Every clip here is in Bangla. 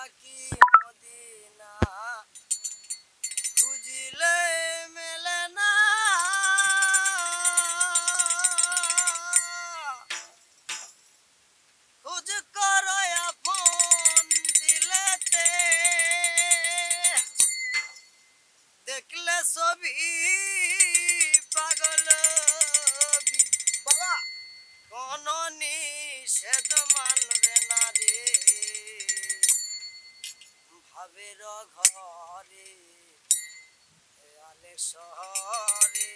মক্কা ঘরে আলে শহরে।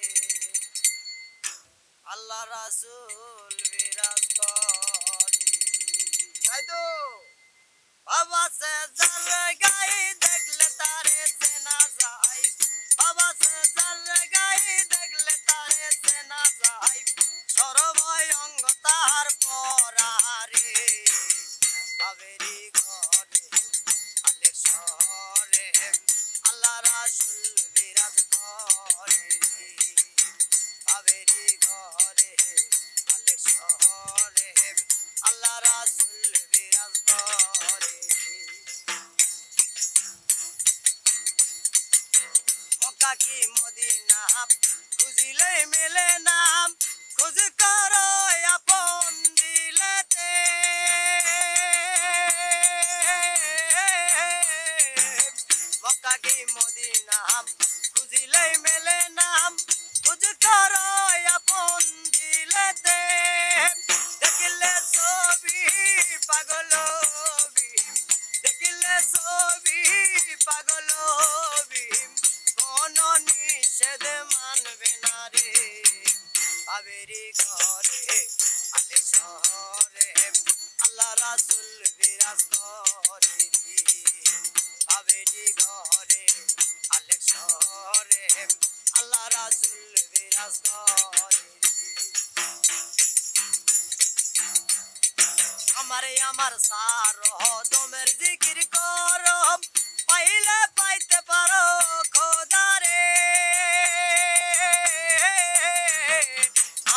আল্লাহ রাসুল বিরাজ করে। তাই তো। বাবা সে মক্কা কি মদিনা খুঁজিলে মেলে নাম। খোঁজ করো আপন মানবে না রে বাবেরি ঘরে, আলে শহরে, আল্লাহ রাসুল বিরাজ করে বাবেরি ঘরে, আলে শহরে, আল্লাহ রাসুল বিরাজ করে আমারে আমার সার দমের জিকির করো।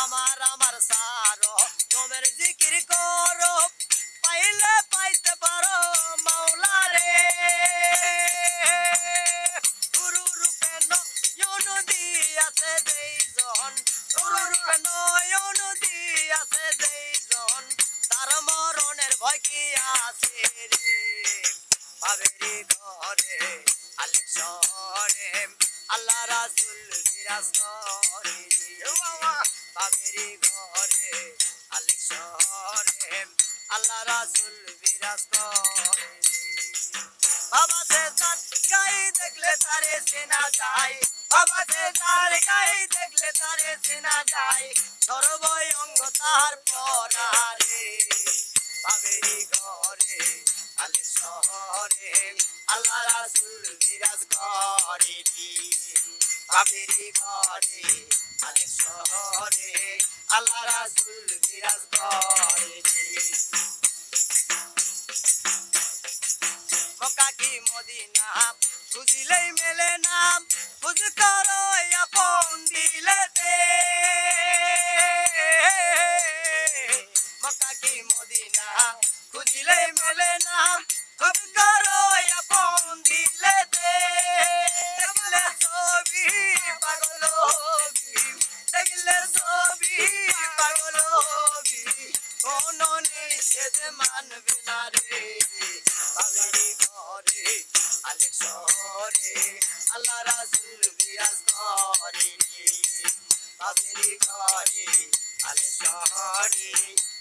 আমার আমার সার। দমের জিকির করো, পাইলে পাইতে পারো মাওলারে গুরু রূপে দিয়াছে যেইজন, গুরু রূপে নয়ন দিয়াছে যেইজন, তার মরণের ভয় কি আছে রে? বাবেরি ঘরে আল্লাহ রাসুল বিরাজ করে বাবেরি ঘরে আলিক শহরে। আল্লাহ রাসুল বিরাজ করে বাবা, সে তার গায়ে দেখলে তারে চেনা যায়। বাবা, সে তার গায়ে দেখলে তারে চেনা যায়। সর্বই অঙ্গ তার পরারে। বাবেরি ঘরে আলে শহরে। আল্লাহ রাসুল বিরাজ করে বাবেরি ঘরে আলে শহরে, আল্লাহ রাসুল বিরাজ করে মক্কা কি মদিনা? খুঁজিলেই মেলে নাম খুঁজ করো আপন দিলেতে নিষেধ মানবে না রে। বাবেরি ঘরে আলে শহরে আল্লাহ রাসুল বিয়াস করে বাবেরি ঘরে আলে শহরে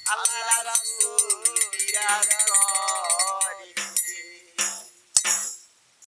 আল্লাহ রাসুল বিয়াস